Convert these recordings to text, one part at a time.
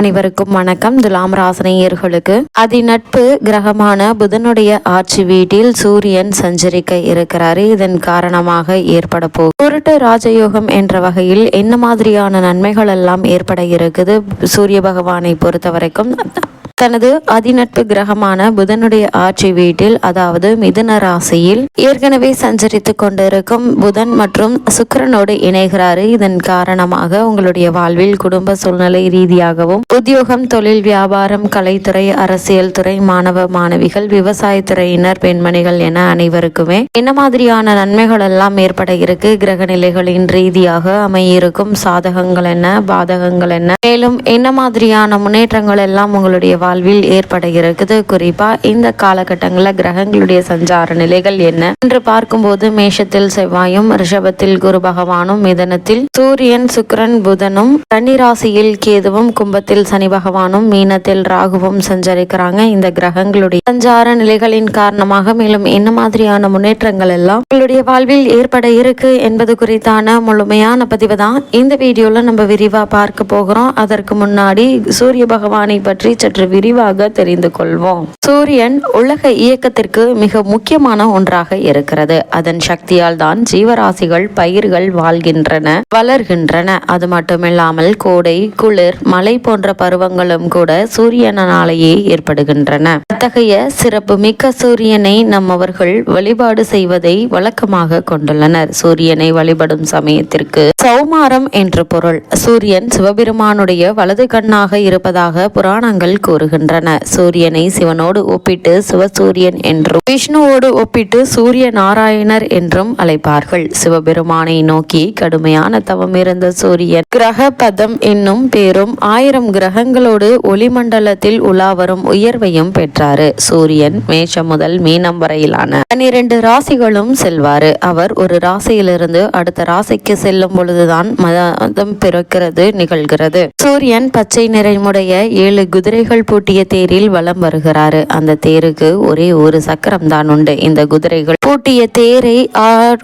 அனைவருக்கும் வணக்கம். துலாம் ராசினியர்களுக்கு அதிநட்பு கிரகமான புதனுடைய ஆட்சி வீட்டில் சூரியன் சஞ்சரிக்க இருக்கிறாரு. இதன் காரணமாக ஏற்பட போகும் ராஜயோகம் என்ற வகையில் என்ன மாதிரியான நன்மைகள் எல்லாம் ஏற்பட இருக்குது? சூரிய பகவானை பொறுத்த வரைக்கும் தனது அதிநட்பு கிரகமான புதனுடைய ஆட்சி வீட்டில் அதாவது மிதுன ராசியில் ஏற்கனவே சஞ்சரித்து கொண்டிருக்கும் புதன் மற்றும் சுக்கரனோடு இணைகிறாரு. இதன் காரணமாக உங்களுடைய வாழ்வில் குடும்ப சூழ்நிலை ரீதியாகவும் உத்தியோகம் தொழில் வியாபாரம் கலைத்துறை அரசியல் துறை மாணவ மாணவிகள் விவசாயத்துறையினர் பெண்மணிகள் என அனைவருக்குமே என்ன மாதிரியான நன்மைகள் எல்லாம் ஏற்பட இருக்கு? கிரக நிலைகளின் ரீதியாக அமையிருக்கும் சாதகங்கள் என்ன பாதகங்கள் என்ன? மேலும் என்ன மாதிரியான முன்னேற்றங்கள் எல்லாம் உங்களுடைய வாழ்வில் ஏற்பட இருக்குது குறிப்பா இந்த காலகட்டங்களில் கிரகங்களுடைய சஞ்சார நிலைகள் என்ன? என்று பார்க்கும்போது மேஷத்தில் செவ்வாயும் ரிஷபத்தில் குரு பகவானும் மிதனத்தில் சூரியன் சுக்கிரன் புதனும் கன்னிராசியில் கேதுவும் கும்பத்தில் சனி பகவானும் மீனத்தில் ராகுவும் சஞ்சரிக்கிறாங்க. இந்த கிரகங்களுடைய சஞ்சார நிலைகளின் காரணமாக மேலும் என்ன மாதிரியான முன்னேற்றங்கள் எல்லாம் உங்களுடைய வாழ்வில் ஏற்பட இருக்கு என்பது குறித்தான முழுமையான பதிவு தான். இந்த வீடியோல நம்ம விரிவா பார்க்க போகிறோம். அதற்கு முன்னாடி சூரிய பகவானை பற்றி சற்று விரிவாக தெரிந்து கொள்வோம். சூரியன் உலக இயக்கத்திற்கு மிக முக்கியமான ஒன்றாக இருக்கிறது. அதன் சக்தியால் தான் ஜீவராசிகள் பயிர்கள் வாழ்கின்றன வளர்கின்றன. அது மட்டுமில்லாமல் கோடை குளிர் மழை போன்ற பருவங்களும் கூட சூரியனாலேயே ஏற்படுகின்றன. அத்தகைய சிறப்பு மிக்க சூரியனை நம்மவர்கள் வழிபாடு செய்வதை வழக்கமாக கொண்டுள்ளனர். சூரியனை வழிபடும் சமயத்திற்கு சௌமாரம் என்று பொருள். சூரியன் சிவபெருமானுடைய வலது கண்ணாக இருப்பதாக புராணங்கள் கூறுகின்றன. வருகின்றன. சூரியனை சிவனோடு ஒப்பிட்டு சிவசூரியன் என்றும் விஷ்ணுவோடு ஒப்பிட்டு சூரிய நாராயணர் என்றும் அழைப்பார்கள். சிவபெருமானை நோக்கி கடுமையான தவம் இருந்த சூரியன் கிரக பதம் என்னும் பேரும் ஆயிரம் கிரகங்களோடு ஒளிமண்டலத்தில் உலாவரும் உயர்வையும் பெற்றாரு. சூரியன் மேஷம் முதல் மீனம் வரையிலான பன்னிரண்டு ராசிகளும் செல்வாரு. அவர் ஒரு ராசியிலிருந்து அடுத்த ராசிக்கு செல்லும் பொழுதுதான் மதம் பிறக்கிறது நிகழ்கிறது. சூரியன் பச்சை நிறமுடைய ஏழு குதிரைகள் பூட்டிய தேரில் வலம் வருகிறாரு. அந்த தேருக்கு ஒரே ஒரு சக்கரம் தான் உண்டு. இந்த குதிரைகள் பூட்டிய தேரை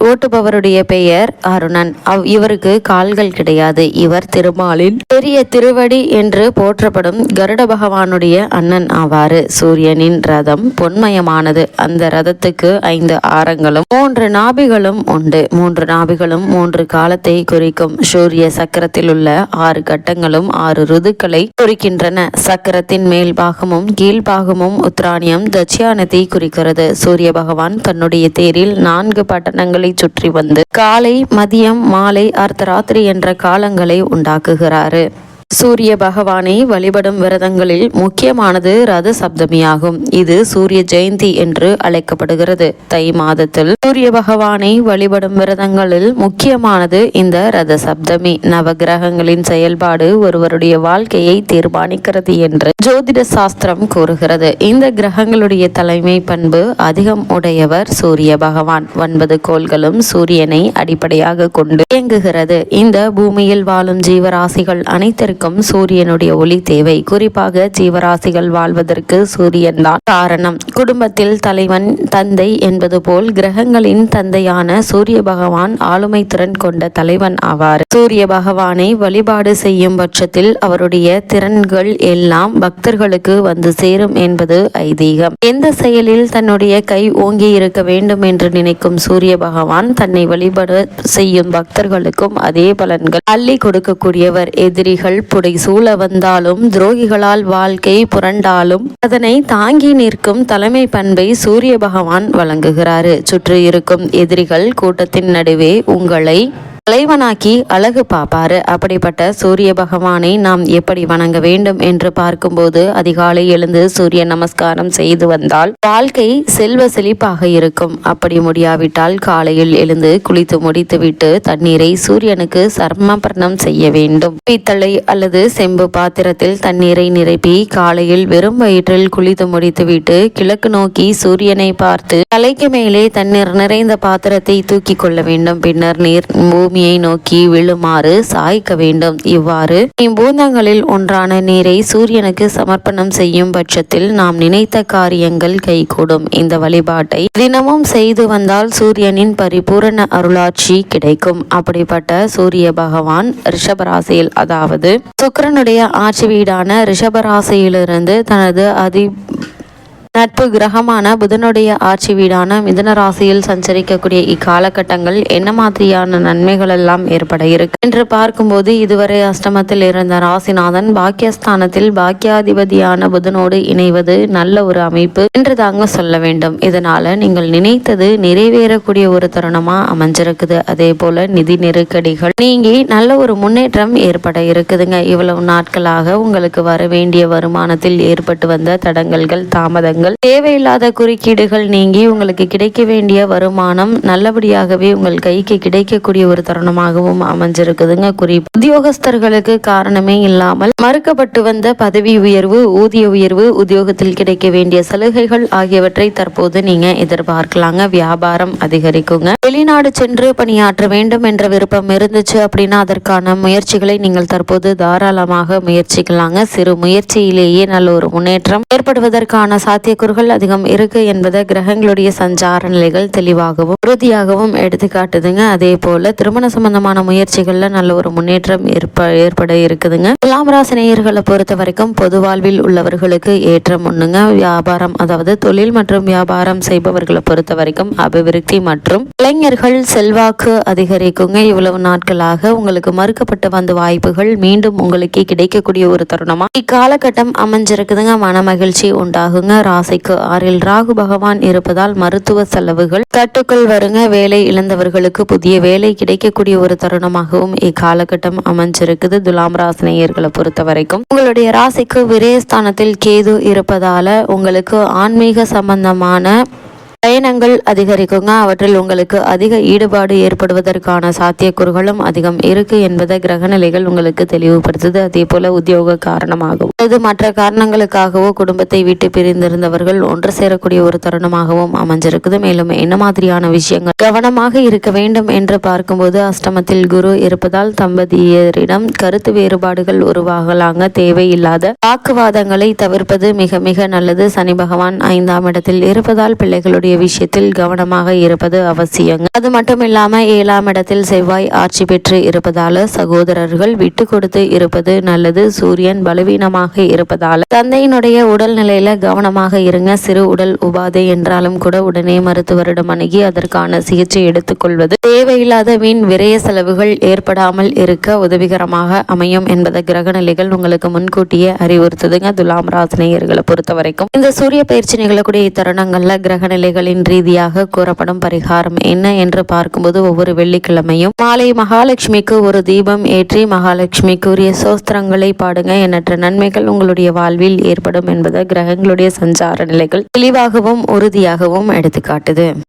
ஓட்டுபவருடைய பெயர் அருணன். அவ் இவருக்கு கால்கள் கிடையாது. இவர் திருமாலின் பெரிய திருவடி என்று போற்றப்படும் கருட பகவானுடைய அண்ணன் ஆவாரு. சூரியனின் ரதம் பொன்மயமானது. அந்த ரதத்துக்கு ஐந்து ஆரங்களும் மூன்று நாபிகளும் உண்டு. மூன்று நாபிகளும் மூன்று காலத்தை குறிக்கும் சூரிய சக்கரத்தில் உள்ள ஆறு கட்டங்களும் ஆறு ருதுக்களை குறிக்கின்றன. சக்கரத்தின் மேல் பாகமும் கீழ் பாகமும் உத்ராணியம் தட்சியானத்தை குறிக்கிறது. சூரிய பகவான் தன்னுடைய தேரில் நான்கு பட்டணங்களை சுற்றி வந்து காலை மதியம் மாலை அர்த்தராத்திரி என்ற காலங்களை உண்டாக்குகிறாரு. சூரிய பகவானை வழிபடும் விரதங்களில் முக்கியமானது ரத சப்தமியாகும். இது சூரிய ஜெயந்தி என்று அழைக்கப்படுகிறது. தை மாதத்தில் சூரிய பகவானை வழிபடும் விரதங்களில் முக்கியமானது இந்த ரத சப்தமி. நவகிரகங்களின் செயல்பாடு ஒருவருடைய வாழ்க்கையை தீர்மானிக்கிறது என்று ஜோதிட சாஸ்திரம் கூறுகிறது. இந்த கிரகங்களுடைய தலைமை பண்பு அதிகம் உடையவர் சூரிய பகவான். ஒன்பது கோள்களும் சூரியனை அடிப்படையாக கொண்டு இயங்குகிறது. இந்த பூமியில் வாழும் ஜீவராசிகள் அனைத்திற்கும் சூரியனுடைய ஒளி தேவை. குறிப்பாக ஜீவராசிகள் வாழ்வதற்கு சூரியன் தான் காரணம். குடும்பத்தில் தலைவன் தந்தை என்பது போல் கிரகங்களின் தந்தையான சூரிய பகவான் ஆளுமை திறன் கொண்ட தலைவன் ஆவார். சூரிய பகவானை வழிபாடு செய்யும் பட்சத்தில் அவருடைய திறன்கள் எல்லாம் பக்தர்களுக்கு வந்து சேரும் என்பது ஐதீகம். எந்த செயலில் தன்னுடைய கை ஓங்கி இருக்க வேண்டும் என்று நினைக்கும் சூரிய பகவான் தன்னை வழிபாடு செய்யும் பக்தர்களுக்கும் அதே பலன்கள் அள்ளி கொடுக்கக்கூடியவர். எதிரிகள் புடை சூழ வந்தாலும் துரோகிகளால் வாழ்க்கை புரண்டாலும் அதனை தாங்கி நிற்கும் தலைமை பண்பை சூரிய பகவான் வழங்குகிறாரு. சுற்றி இருக்கும் எதிரிகள் கூட்டத்தின் நடுவே உங்களை தலைவனாக்கி அழகு பார்ப்பாரு. அப்படிப்பட்ட சூரிய பகவானை நாம் எப்படி வணங்க வேண்டும் என்று பார்க்கும்போது அதிகாலை எழுந்து சூரிய நமஸ்காரம் செய்து வந்தால் வாழ்க்கை செல்வ செழிப்பாக இருக்கும். அப்படி முடியாவிட்டால் காலையில் எழுந்து குளித்து முடித்துவிட்டு தண்ணீரை சூரியனுக்கு சர்மபரணம் செய்ய வேண்டும். பித்தளை அல்லது செம்பு பாத்திரத்தில் தண்ணீரை நிரப்பி காலையில் வெறும் வயிற்றில் குளித்து முடித்துவிட்டு கிழக்கு நோக்கி சூரியனை பார்த்து தலைக்கு மேலே தண்ணீர் நிறைந்த பாத்திரத்தை தூக்கி கொள்ள வேண்டும். பின்னர் நீர் பூமி பூமியை நோக்கி விழுமாறு சாய்க்க வேண்டும். இவ்வாறு இம்பூந்தங்களில் ஒன்றான நீரை சூரியனுக்கு சமர்ப்பணம் செய்யும் பட்சத்தில் நாம் நினைத்த காரியங்கள் கைகூடும். இந்த வழிபாட்டை தினமும் செய்து வந்தால் சூரியனின் பரிபூரண அருளாட்சி கிடைக்கும். அப்படிப்பட்ட சூரிய பகவான் ரிஷபராசியில் அதாவது சுக்கிரனுடைய ஆட்சி வீடான ரிஷபராசியிலிருந்து தனது அதி நட்பு கிரகமான புதனுடைய ஆட்சி வீடான மிதுன ராசியில் சஞ்சரிக்கக்கூடிய இக்காலகட்டங்கள் என்ன மாதிரியான நன்மைகள் எல்லாம் ஏற்பட இருக்கு? என்று பார்க்கும்போது இதுவரை அஷ்டமத்தில் இருந்த ராசிநாதன் பாக்கியஸ்தானத்தில் பாக்கியாதிபதியான புதனோடு இணைவது நல்ல ஒரு அமைப்பு என்று தாங்க சொல்ல வேண்டும். இதனால நீங்கள் நினைத்தது நிறைவேறக்கூடிய ஒரு தருணமா அமைஞ்சிருக்குது. அதே போல நிதி நெருக்கடிகள் நீங்கி நல்ல ஒரு முன்னேற்றம் ஏற்பட இருக்குதுங்க. இவ்வளவு நாட்களாக உங்களுக்கு வர வேண்டிய வருமானத்தில் ஏற்பட்டு வந்த தடங்கல்கள் தாமதங்கள் செய்யுங்கள் தேவையில்லாத குறுக்கீடுகள் நீங்கி உங்களுக்கு கிடைக்க வேண்டிய வருமானம் நல்லபடியாகவே உங்கள் கைக்கு கிடைக்கக்கூடிய ஒரு தருணமாகவும் அமைஞ்சிருக்குதுங்க குறிப்பு உத்தியோகஸ்தர்களுக்கு காரணமே இல்லாமல் மறுக்கப்பட்டு வந்த பதவி உயர்வு ஊதிய உயர்வு உத்தியோகத்தில் கிடைக்க வேண்டிய சலுகைகள் ஆகியவற்றை தற்போது நீங்க எதிர்பார்க்கலாங்க. வியாபாரம் அதிகரிக்குங்க. வெளிநாடு சென்று பணியாற்ற வேண்டும் என்ற விருப்பம் இருந்துச்சு அப்படின்னா அதற்கான முயற்சிகளை நீங்கள் தற்போது தாராளமாக முயற்சிக்கலாங்க. சிறு முயற்சியிலேயே நல்ல ஒரு முன்னேற்றம் ஏற்படுவதற்கான சாத்திய சாத்தியக்கூறுகள் அதிகம் இருக்கு என்பதை கிரகங்களுடைய சஞ்சார நிலைகள் தெளிவாகவும் உறுதியாகவும் எடுத்து காட்டுதுங்க அதே போல திருமண சம்பந்தமான முயற்சிகள்ல நல்ல ஒரு முன்னேற்றம் ஏற்ப ஏற்பட இருக்குதுங்க துலாம் ராசினியர்களை பொறுத்த வரைக்கும் பொது வாழ்வில் உள்ளவர்களுக்கு ஏற்றம் ஒண்ணுங்க வியாபாரம் அதாவது தொழில் மற்றும் வியாபாரம் செய்பவர்களை பொறுத்த வரைக்கும் அபிவிருத்தி மற்றும் இளைஞர்கள் செல்வாக்கு அதிகரிக்குங்க இவ்வளவு நாட்களாக உங்களுக்கு மறுக்கப்பட்டு வந்த வாய்ப்புகள் மீண்டும் உங்களுக்கு கிடைக்கக்கூடிய ஒரு தருணமா இக்காலகட்டம் அமைஞ்சிருக்குதுங்க மன மகிழ்ச்சி உண்டாகுங்க ராசிக்கு ஆறில் ராகு பகவான் இருப்பதால் மருத்துவ செலவுகள் தட்டுக்கள் வருங்க. வேலை இழந்தவர்களுக்கு புதிய வேலை கிடைக்கக்கூடிய ஒரு தருணமாகவும் இக்காலகட்டம் அமைஞ்சிருக்குது. துலாம் ராசினியர்களை பொறுத்த வரைக்கும் உங்களுடைய ராசிக்கு விரயஸ்தானத்தில் கேது இருப்பதால உங்களுக்கு ஆன்மீக சம்பந்தமான பயணங்கள் அதிகரிக்குங்க. அவற்றில் உங்களுக்கு அதிக ஈடுபாடு ஏற்படுவதற்கான சாத்தியக்கூறுகளும் அதிகம் இருக்கு என்பதை கிரகநிலைகள் உங்களுக்கு தெளிவுபடுத்துது. அதே போல உத்தியோக காரணமாகவும் இது மற்ற காரணங்களுக்காகவோ குடும்பத்தை விட்டு பிரிந்திருந்தவர்கள் ஒன்று சேரக்கூடிய ஒரு தருணமாகவும் அமைஞ்சிருக்குது. மேலும் என்ன மாதிரியான விஷயங்கள் கவனமாக இருக்க வேண்டும் என்று பார்க்கும்போது அஷ்டமத்தில் குரு இருப்பதால் தம்பதியரிடம் கருத்து வேறுபாடுகள் உருவாகலாங்க. தேவையில்லாத வாக்குவாதங்களை தவிர்ப்பது மிக மிக நல்லது. சனி பகவான் ஐந்தாம் இடத்தில் இருப்பதால் பிள்ளைகளுடைய விஷயத்தில் கவனமாக இருப்பது அவசியம் அது மட்டும் இல்லாம ஏழாம் இடத்தில் செவ்வாய் ஆட்சி பெற்று இருப்பதால சகோதரர்கள் விட்டு கொடுத்து இருப்பது நல்லது. சூரியன் பலவீனமாக இருப்பதால தந்தையினுடைய உடல்நிலையில கவனமாக இருங்க. சிறு உடல் உபாதை என்றாலும் கூட உடனே மருத்துவரிடம் அணுகி அதற்கான சிகிச்சை எடுத்துக்கொள்வது தேவையில்லாத வீண் விரய செலவுகள் ஏற்படாமல் இருக்க உதவிகரமாக அமையும் என்பதை கிரகநிலைகள் உங்களுக்கு முன்கூட்டியே அறிவுறுத்துதுங்க. துலாம் ராசினியர்களை பொறுத்த வரைக்கும் இந்த சூரிய பயிற்சி நிகழக்கூடிய தருணங்கள்ல கிரகநிலைகள் பலன்களின் ரீதியாக கூறப்படும் பரிகாரம் என்ன என்று பார்க்கும்போது ஒவ்வொரு வெள்ளிக்கிழமையும் மாலை மகாலட்சுமிக்கு ஒரு தீபம் ஏற்றி மகாலட்சுமிக்குரிய சோஸ்திரங்களை பாடுங்க. எண்ணற்ற நன்மைகள் உங்களுடைய வாழ்வில் ஏற்படும் என்பது கிரகங்களுடைய சஞ்சார நிலைகள் தெளிவாகவும் உறுதியாகவும் எடுத்துக்காட்டுது.